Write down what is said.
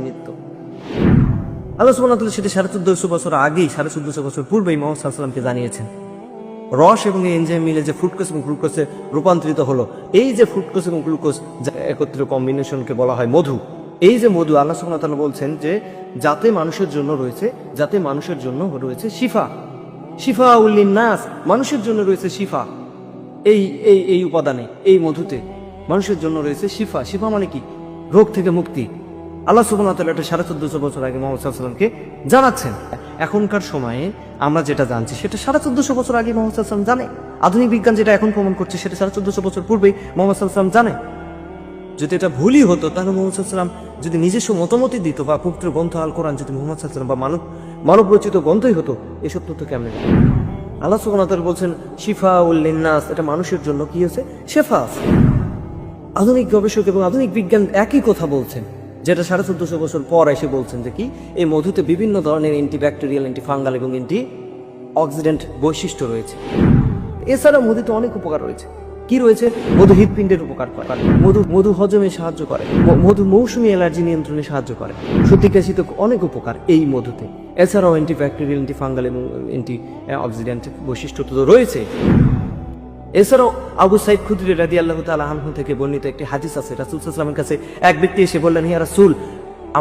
নিত্য। আল্লাহ ওয়া তাআলা সাড়ে চোদ্দশো বছর আগেই, সাড়ে চোদ্দশো বছর পূর্বেই মোহাম্মদ সাল্লামকে জানিয়েছেন। রস এবং এনজাইম মিলে যে ফ্রুটকোস এবং গ্লুকোজে রূপান্তরিত হলো, এই যে ফ্রুটকোস এবং গ্লুকোজ একত্রিত কম্বিনেশনকে বলা হয় মধু, এই যে মধু আল্লাহ ওয়া বলছেন যে যাতে মানুষের জন্য রয়েছে, যাতে মানুষের জন্য রয়েছে শিফা। শিফা উল্লিন নাস মানুষের জন্য রয়েছে শিফা। এই এই এই উপাদানে, এই মধুতে মানুষের জন্য রয়েছে শিফা। শিফা মানে কি? রোগ থেকে মুক্তি। আল্লাহ তাআলা এটা সাড়ে চোদ্দশো বছর আগে মোহাম্মদ সাল্লামকে জানাচ্ছেন, এখনকার সময়ে আমরা যেটা জানছি সেটা সাড়ে চোদ্দশো বছর আগে মোহাম্মদ সাল্লাম জানে। আধুনিক বিজ্ঞান যেটা এখন প্রমাণ করছে সেটা সাড়ে চোদ্দশো বছর পূর্বেই মোহাম্মদ সাল্লাম জানে। যদি এটা ভুলই হতো, তাহলে মোহাম্মদ সাল্লাম যদি নিজস্ব মতামতই দিত বা পবিত্র গ্রন্থ আল কোরআন যদি মোহাম্মদ সাল্লাম বা মানব মানব রচিত গ্রন্থই হতো এসব তথ্য কেমনে? আল্লাহ ওয়া বলছেন শিফা উল্লিন্নাস এটা মানুষের জন্য কি হয়েছে? শেফা আধুনিক গবেষক এবং আধুনিক বিজ্ঞান একই কথা বলছেন। যেটা সাড়ে চোদ্দশো বছর পর এসে বলছেন যে কি, এই মধুতে বিভিন্ন ধরনের অ্যান্টিব্যাকটেরিয়াল অ্যান্টি ফাঙ্গাল এবং অ্যান্টি অক্সিডেন্ট বৈশিষ্ট্য রয়েছে। এছাড়া মধুতে অনেক উপকার রয়েছে। কি রয়েছে? মধু হৃৎপিণ্ডের উপকার করে। মধু মধু হজমে সাহায্য করে। মধু মৌসুমী অ্যালার্জি নিয়ন্ত্রণে সাহায্য করে। সত্যি সত্যিকাশিত অনেক উপকার এই মধুতে। এছাড়াও অ্যান্টিব্যাকটেরিয়াল অ্যান্টি ফাঙ্গাল এবং অ্যান্টি অক্সিডেন্ট বৈশিষ্ট্য তো রয়েছে। এছাড়াও আবু সাইদ খুদ্ি রাদি আল্লাহ তালা আনহু থেকে বর্ণিত একটি হাদিস আছে। রাসুল সাল্লামের কাছে এক ব্যক্তি এসে বললেন হিয়া রাসুল